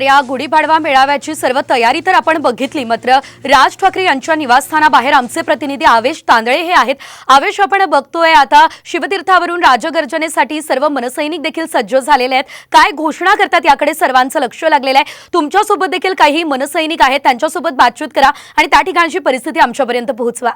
या गुढीपाडवा मेळाव्याची सर्व तयारी तर आपण बघितली. मात्र राज ठाकरे यांच्या निवासस्थानाबाहेर आमचे प्रतिनिधी आवेश तांदळे हे आहेत. आवेश आपण बघतोय आता शिवतीर्थावरून राजगर्जनेसाठी सर्व मनसैनिक देखील सज्ज झालेले आहेत. काय घोषणा करतात याकडे सर्वांचं लक्ष लागलेलं आहे. तुमच्यासोबत देखील काही मनसैनिक आहेत त्यांच्यासोबत बातचीत करा आणि त्या ठिकाणची परिस्थिती आमच्यापर्यंत पोहोचवा.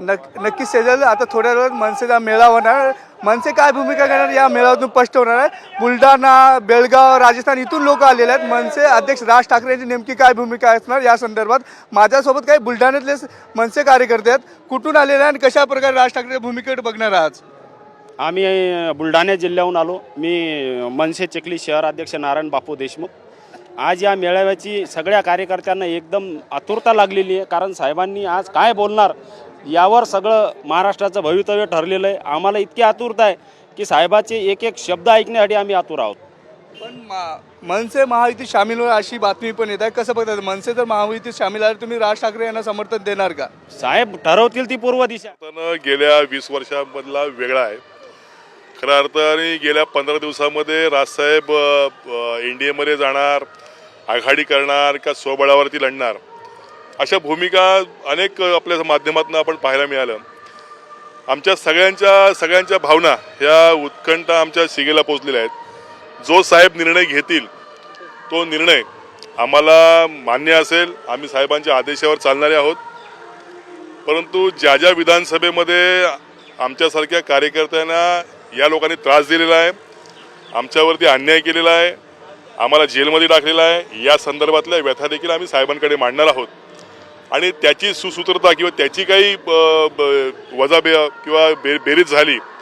नक नक्कीच सेजल आता थोड्या वेळात मनसेचा मेळा होणार. मनसे काय भूमिका घेणार या मेळाव्यातून स्पष्ट होणार आहे. बुलढाणा बेळगाव राजस्थान इथून लोक आलेले आहेत. मनसे अध्यक्ष राज ठाकरे यांची नेमकी काय भूमिका असणार या संदर्भात माझ्यासोबत काही बुलढाण्यातले मनसे कार्यकर्ते आहेत. कुठून आलेले आहेत आणि कशा प्रकारे राज ठाकरे भूमिकेकडे बघणार आज? आम्ही बुलढाणा जिल्ह्याहून आलो. मी मनसे चिखली शहर अध्यक्ष नारायण बापू देशमुख. आज या मेळाव्याची सगळ्या कार्यकर्त्यांना एकदम आतुरता लागलेली आहे. कारण साहेबांनी आज काय बोलणार? यावर सगळं महाराष्ट्राचं भवितव्य ठरलेलं आहे. आम्हाला इतकी आतुरता आहे की साहेबाचे एक एक शब्द ऐकण्यासाठी आम्ही आतुर आहोत. पण मा- मनसे महायुतीत सामील होईल अशी बातमी पण येत आहे. कसं बघतात मनसे जर महायुतीत सामील आहे तुम्ही राज ठाकरे यांना समर्थन देणार का? साहेब ठरवतील ती पूर्व दिशा. पण गेल्या वीस वर्षामधला वेगळा आहे. खऱ्या अर्थाने गेल्या पंधरा दिवसामध्ये राजसाहेब एन डी एमध्ये जाणार आघाडी करणार का स्वबळावरती लढणार? अशा भूमिका अनेक आपल्या माध्यमातून आपण पाहायला मिळालं. आमच्या सगळ्यांच्या सगळ्यांच्या भावना ह्या उत्कंठा आमच्या शिगेला पोचलेल्या आहेत. जो साहेब निर्णय घेतील तो निर्णय आम्हाला मान्य असेल. आम्ही साहेबांच्या आदेशावर चालणारे आहोत. परंतु ज्या ज्या विधानसभेमध्ये आमच्यासारख्या कार्यकर्त्यांना या लोकांनी त्रास दिलेला आहे आमच्यावरती अन्याय केलेला आहे आम्हाला जेलमध्ये टाकलेला आहे या संदर्भातल्या व्यथा देखील आम्ही साहेबांकडे मांडणार आहोत. आणि त्याची सुसूत्रता किंवा त्याची काही ब- ब- वजाबे किंवा बे बेरीज झाली